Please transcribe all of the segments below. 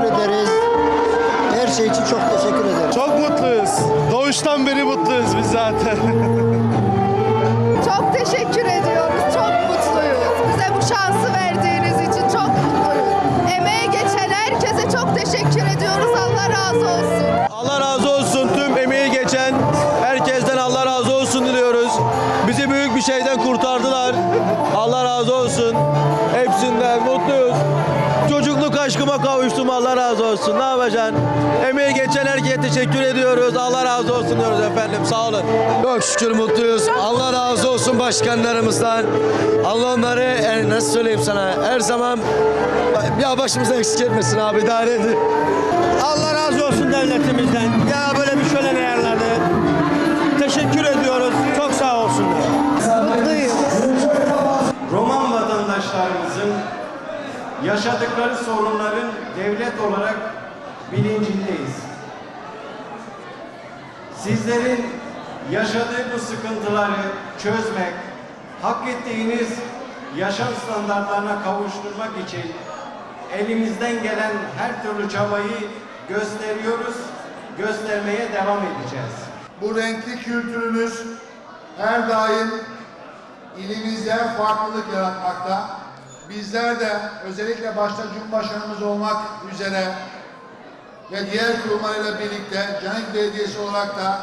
teşekkür ederiz. Her şey için çok teşekkür ederiz. Çok mutluyuz. Doğuştan beri mutluyuz biz zaten. Çok teşekkür ediyoruz. Çok mutluyuz. Bize bu şansı verdiğiniz için çok mutluyuz. Emeğe geçen herkese çok teşekkür ediyoruz. Allah razı olsun. Allah razı olsun tüm emeği geçen herkesten Allah razı olsun diliyoruz. Bizi büyük bir şeyden kurtardılar. Kavuştum Allah razı olsun. Ne yapacaksın? Emeği geçen herkese teşekkür ediyoruz. Allah razı olsun diyoruz efendim. Sağ olun. Çok şükür mutluyuz. Allah razı olsun başkanlarımızdan. Allah onları e, nasıl söyleyeyim sana her zaman ya başımıza eksik etmesin abi idare edin. Yaşadıkları sorunların devlet olarak bilincindeyiz. Sizlerin yaşadığı bu sıkıntıları çözmek, hak ettiğiniz yaşam standartlarına kavuşturmak için elimizden gelen her türlü çabayı gösteriyoruz, göstermeye devam edeceğiz. Bu renkli kültürümüz her daim ilimizde farklılık yaratmakta. Bizler de özellikle başta Cumhurbaşkanımız olmak üzere ve diğer kurumlarıyla birlikte Canik Belediyesi olarak da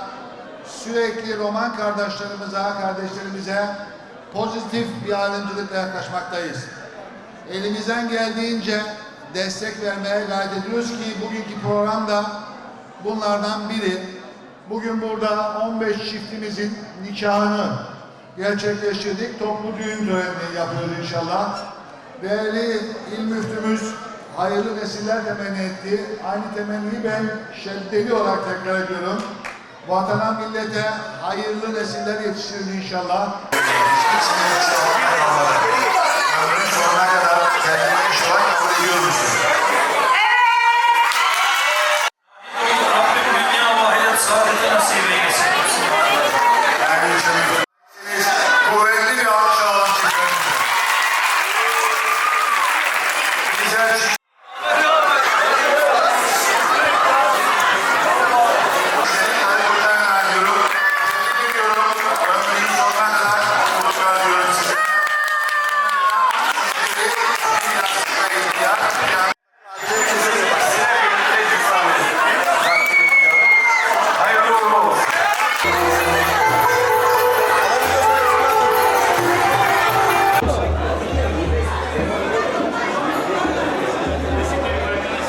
sürekli Roman kardeşlerimize, kardeşlerimize pozitif bir ayrımcılıkla yaklaşmaktayız. Elimizden geldiğince destek vermeye gayret ediyoruz ki bugünkü programda bunlardan biri. Bugün burada 15 çiftimizin nikahını gerçekleştirdik. Toplu düğün törenini yapıyoruz inşallah. Değerli il müftümüz hayırlı nesiller temenni etti. Aynı temenniyi ben şeddeli olarak tekrar ediyorum. Vatana millete hayırlı nesiller yetiştirin inşallah.